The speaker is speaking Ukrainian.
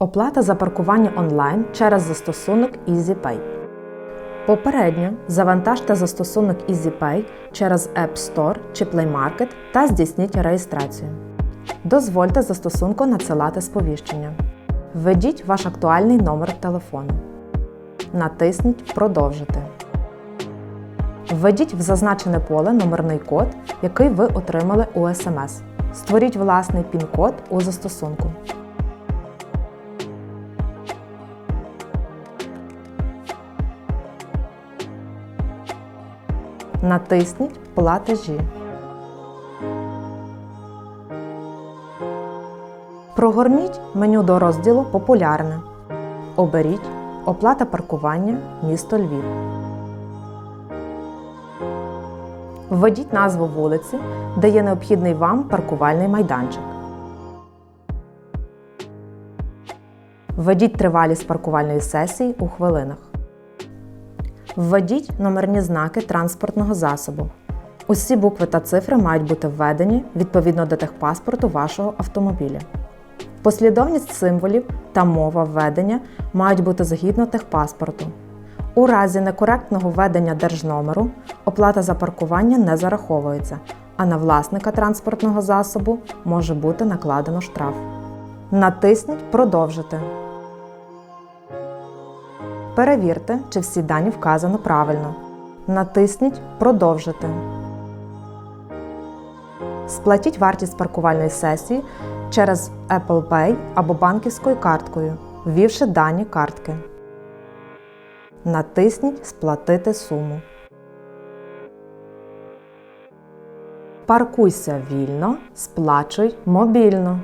Оплата за паркування онлайн через застосунок EasyPay. Попередньо завантажте застосунок EasyPay через App Store чи Play Market та здійсніть реєстрацію. Дозвольте застосунку надсилати сповіщення. Введіть ваш актуальний номер телефону. Натисніть Продовжити. Введіть в зазначене поле номерний код, який ви отримали у СМС. Створіть власний пін-код у застосунку. Натисніть Платежі. Прогорніть меню до розділу Популярне. Оберіть Оплата паркування місто Львів. Введіть назву вулиці, де є необхідний вам паркувальний майданчик. Введіть тривалість паркувальної сесії у хвилинах. Введіть номерні знаки транспортного засобу. Усі букви та цифри мають бути введені відповідно до техпаспорту вашого автомобіля. Послідовність символів та мова введення мають бути згідно техпаспорту. У разі некоректного введення держномеру оплата за паркування не зараховується, а на власника транспортного засобу може бути накладено штраф. Натисніть Продовжити. Перевірте, чи всі дані вказано правильно. Натисніть Продовжити. Сплатіть вартість паркувальної сесії через Apple Pay або банківською карткою, ввівши дані картки. Натисніть Сплатити суму. Паркуйся вільно, сплачуй мобільно.